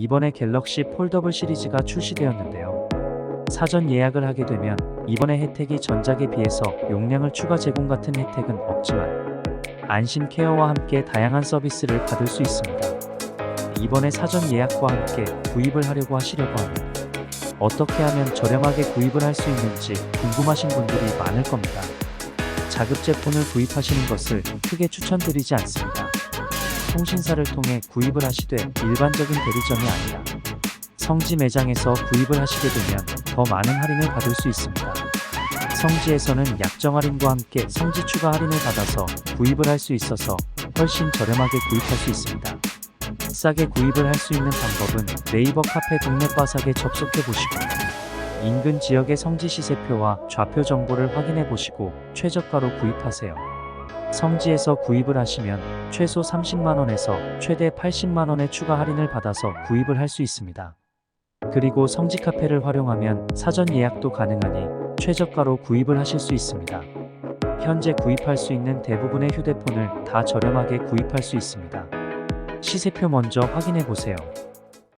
이번에 갤럭시 폴더블 시리즈가 출시되었는데요. 사전 예약을 하게 되면 이번에 혜택이 전작에 비해서 용량을 추가 제공 같은 혜택은 없지만 안심 케어와 함께 다양한 서비스를 받을 수 있습니다. 이번에 사전 예약과 함께 구입을 하려고 하시려고 합니다. 어떻게 하면 저렴하게 구입을 할 수 있는지 궁금하신 분들이 많을 겁니다. 자급제 폰을 구입하시는 것을 크게 추천드리지 않습니다. 통신사를 통해 구입을 하시되 일반적인 대리점이 아니라 성지 매장에서 구입을 하시게 되면 더 많은 할인을 받을 수 있습니다. 성지에서는 약정 할인과 함께 성지 추가 할인을 받아서 구입을 할 수 있어서 훨씬 저렴하게 구입할 수 있습니다. 싸게 구입을 할 수 있는 방법은 네이버 카페 동네 바삭에 접속해 보시고 인근 지역의 성지 시세표와 좌표 정보를 확인해 보시고 최저가로 구입하세요. 성지에서 구입을 하시면 최소 30만원에서 최대 80만원의 추가 할인을 받아서 구입을 할 수 있습니다. 그리고 성지 카페를 활용하면 사전 예약도 가능하니 최저가로 구입을 하실 수 있습니다. 현재 구입할 수 있는 대부분의 휴대폰을 다 저렴하게 구입할 수 있습니다. 시세표 먼저 확인해 보세요.